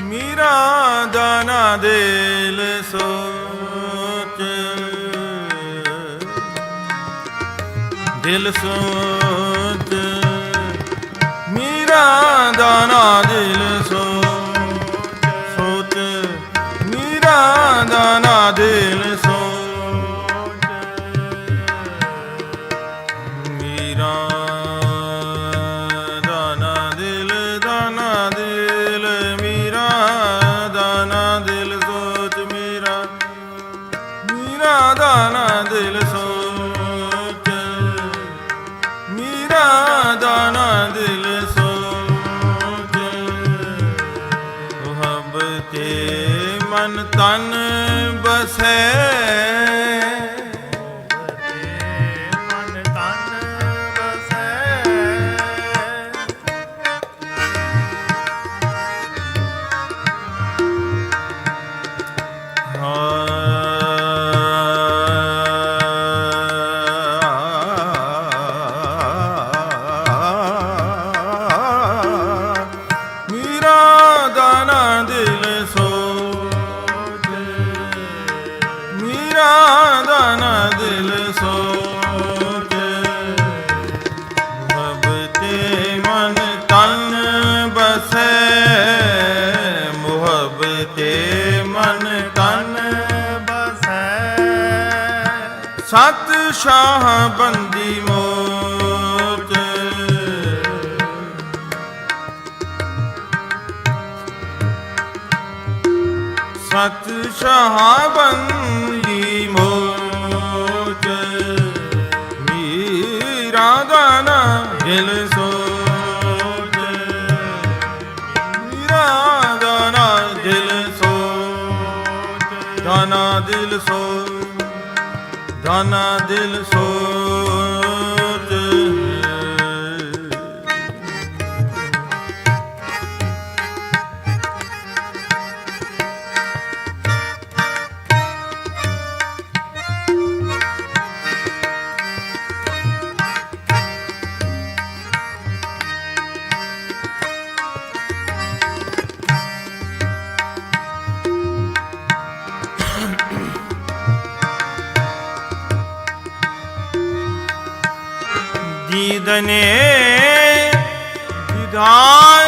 ਮੀਰਾ ਦਾਨਾ ਦਿਲ ਸੋਚ। ਦਿਲ ਸੋਚ। ਮੀਰਾ ਦਾਨਾ ਦਿਲ ਸੋਚ। ਸੋਚ। ਮੀਰਾ ਦਾਨਾ ਦਿਲ ਤਨ ਬਸੈ ਮੀਰਾ ਦਾਨਾ ਦਿਲ ਸੋਚ। ਮੁਹੱਬਤੇ ਮਨ ਤਨ ਬਸੈ। ਮੁਹੱਬਤੇ ਮਨ ਤਨ ਬਸੈ। ਸਤ ਸ਼ਾਹ ਬੰਦੀ ਮੋਚ। ਸਤ ਸ਼ਾਹ ਸੋਚ ਦਿਲ ਸੋਚ ਦਾਨਾ ਦਿਲ ਸੋਚ ਦੀਦਨੇ ਦੀਦਾਰ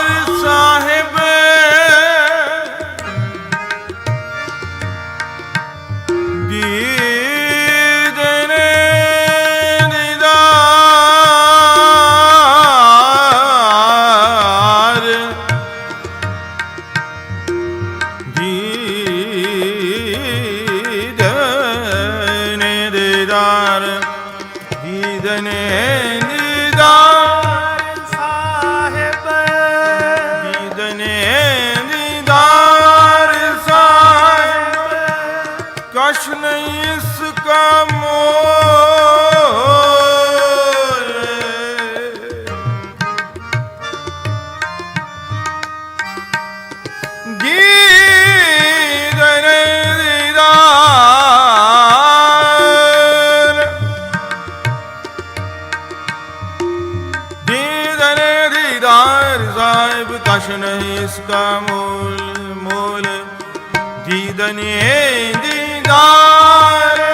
ਸਾਹਿਬ ਨਹੀਂ ਇਸ ਕਾ ਮੋਲ ਮੋਲ ਦੀਦਨੇ ਦੀਦਾਰ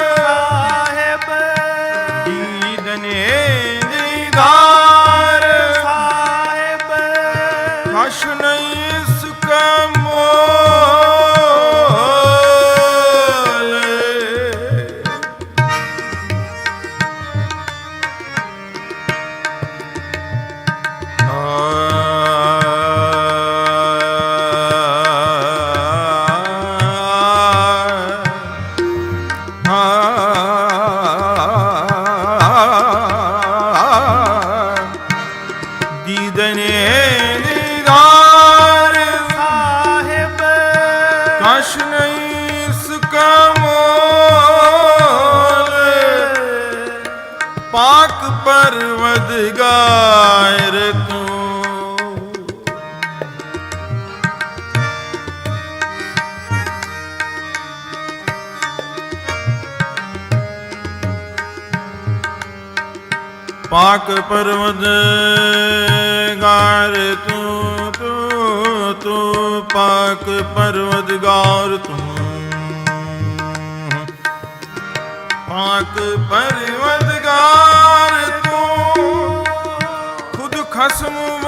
ਪਰਵਦਗਾਰ ਤੂੰ ਪਾਕ ਪਰਵਤ ਗਾਰ ਤੂੰ ਤੂੰ ਤੂੰ ਪਾਕ ਪਰਵਦਗਾਰ ਤੂੰ। ਪਾਕ ਪਰਵਦਗਾਰ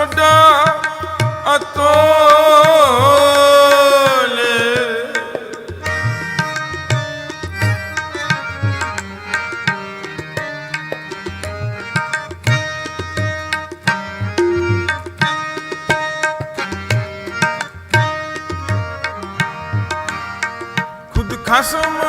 ਖਸਮ ਵੱਡਾ ਅਤੋਲ। ਖੁਦ ਖਸਮ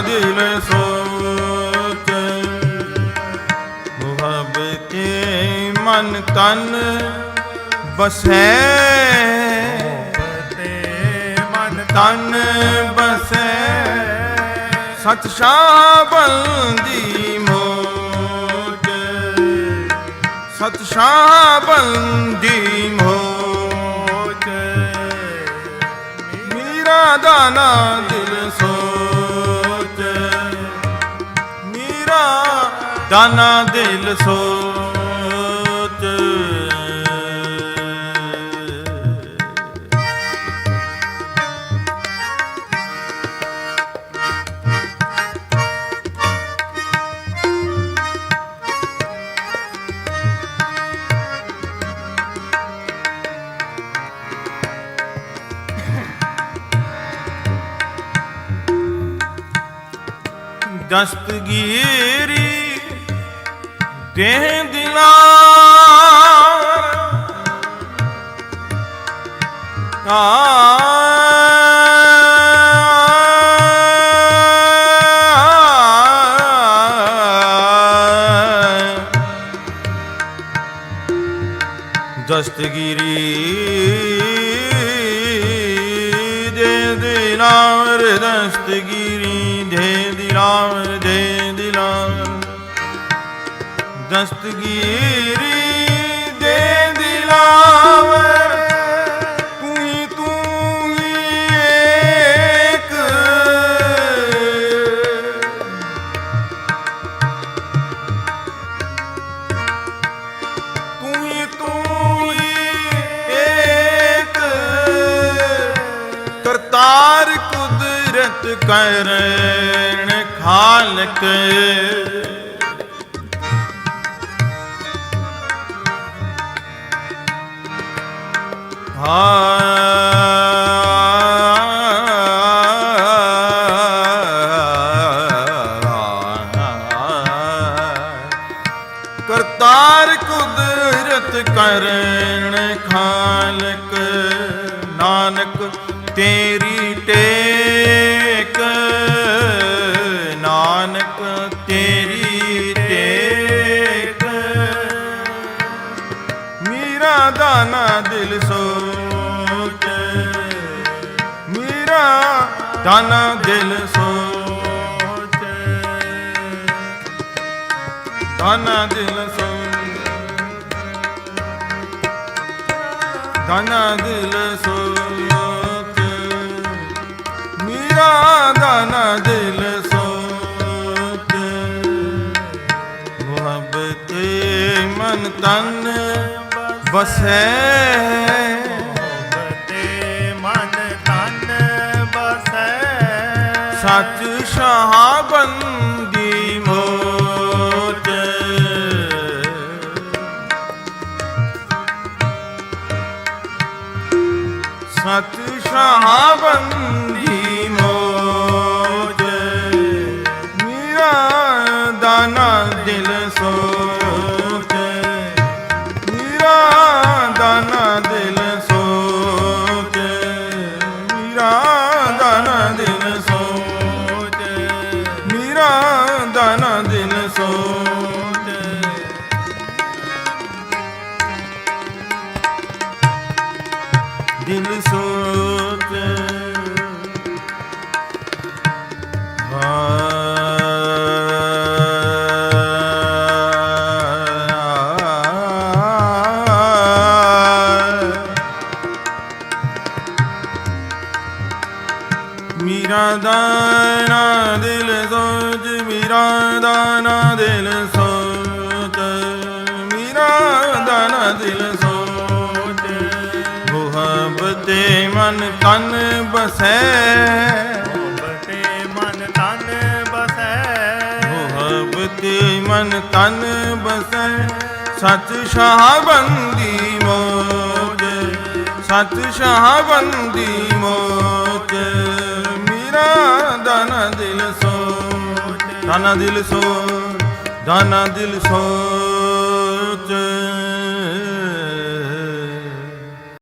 ਦਿਲ ਸੋਚ। ਮੁਹੱਬਤੇ ਮਨ ਤਨ ਬਸੈ। ਤੇ ਮਨ ਤਨ ਬਸੈ। ਸਤ ਸ਼ਾਬਲ ਦੀ ਮੋਜ। ਸਤ ਸ਼ਾਬਲ ਦੀ ਮੋਜ। ਮੀਰਾ ਦਾਨਾ ਦਿਲ ਦਾਨਾ ਦਿਲ ਸੋਚ। ਦਸਤਗੀਰੀ ਦੇਹ ਦਿਲਾਰ ਆ ਦਸਤਗੀਰੀ ਦੇ ਦਿਲਾਵਰ ਤੂੰ ਤੂੰ ਏਕ। ਤੂੰ ਤੂੰ ਏਕ। ਕਰਤਾਰ ਕੁਦਰਤ ਕਰਣ ਖਾਲਕ ਕਰਤਾਰ ਕੁਦਰਤ ਕਰਣ ਖਾਲਕ ਨਾਨਕ ਤੇਰੀ ਟੇਕ ਨਾਨਕ ਤੇਰੀ ਟੇਕ। ਮੀਰਾ ਦਾਨਾ ਦਿਲ ਸੋ ਦਾਨਾ ਦਿਲ ਸੋਚ। ਦਾਨਾ ਦਿਲ ਸੋਚ। ਦਾਨਾ ਦਿਲ ਸੋਚ। ਮੀਰਾ ਦਾਨਾ ਦਿਲ ਸੋਚ। ਮੁਹੱਬਤ ਮਨ ਤਨ ਬਸੈ। ਸੱਚ ਸ਼ਹਾਬੰਦੀ ਮੋਚ। ਸੱਚ ਸ਼ਹਾਬੰਦੀ ਮੋਚ। ਮੀਰਾ ਦਾਨਾ ਦਿਲ ਸੋਚ। ਦਿਲ ਸੋਚੇ। ਮੀਰਾ ਦਾਣਾ ਦਿਲ ਸੋਚ ਮੀਰਾ ਦਾਣਾ ਦਿਲ ਸੋਚ। ਮੀਰਾ ਦਾਣਾ ਦਿਲ ਮੁਹੱਬਤੇ ਮਨ ਤਨ ਬਸੈ। ਮੁਹੱਬਤੇ ਮਨ ਤਨ ਬਸੈ। ਮੁਹੱਬਤੇ ਮਨ ਤਨ ਬਸੈ। ਸਚ ਸ਼ਾਹਬੰਦੀ ਮੋਜ। ਸਚ ਸ਼ਾਹਬੰਦੀ ਮੋਜ। ਮੇਰਾ ਦਾਨਾ ਦਿਲ ਸੋ ਦਾਨਾ ਦਿਲ ਸੋ ਦਾਨਾ ਦਿਲ ਸੋ